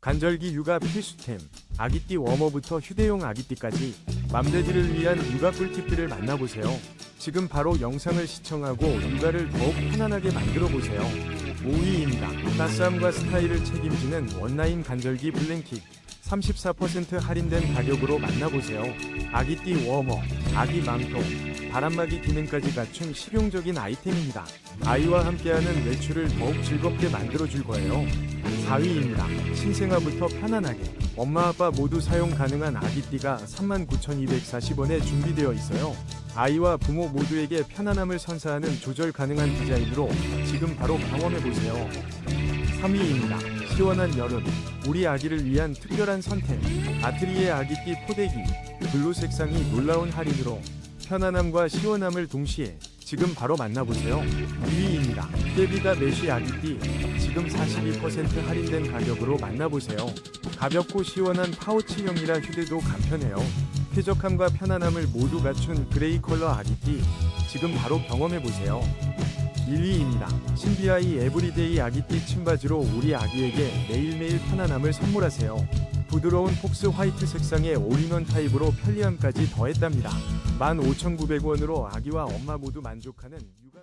간절기 육아 필수템, 아기띠 워머부터 휴대용 아기띠까지 맘대들을 위한 육아 꿀팁들을 만나보세요. 지금 바로 영상을 시청하고 육아를 더욱 편안하게 만들어 보세요. 5위입니다. 따스함과 스타일을 책임지는 원라인 간절기 블랭킷 34% 할인된 가격으로 만나보세요. 아기띠 워머, 아기 망토, 바람막이 기능까지 갖춘 실용적인 아이템입니다. 아이와 함께하는 외출을 더욱 즐겁게 만들어줄 거예요. 4위입니다. 신생아부터 편안하게 엄마 아빠 모두 사용 가능한 아기띠가 39,240원에 준비되어 있어요. 아이와 부모 모두에게 편안함을 선사하는 조절 가능한 디자인으로 지금 바로 경험해 보세요. 3위입니다. 시원한 여름 우리 아기를 위한 특별한 선택 아트리에 아기띠 포대기 블루 색상이 놀라운 할인으로 편안함과 시원함을 동시에 지금 바로 만나보세요. 2위입니다. 데비다 메쉬 아기띠 지금 42% 할인된 가격으로 만나보세요. 가볍고 시원한 파우치형이라 휴대도 간편해요. 쾌적함과 편안함을 모두 갖춘 그레이 컬러 아기띠 지금 바로 경험해보세요. 1위입니다. 신비아이 에브리데이 아기띠 침바지로 우리 아기에게 매일매일 편안함을 선물하세요. 부드러운 폭스 화이트 색상의 올인원 타입으로 편리함까지 더했답니다. 15,900원으로 아기와 엄마 모두 만족하는 육아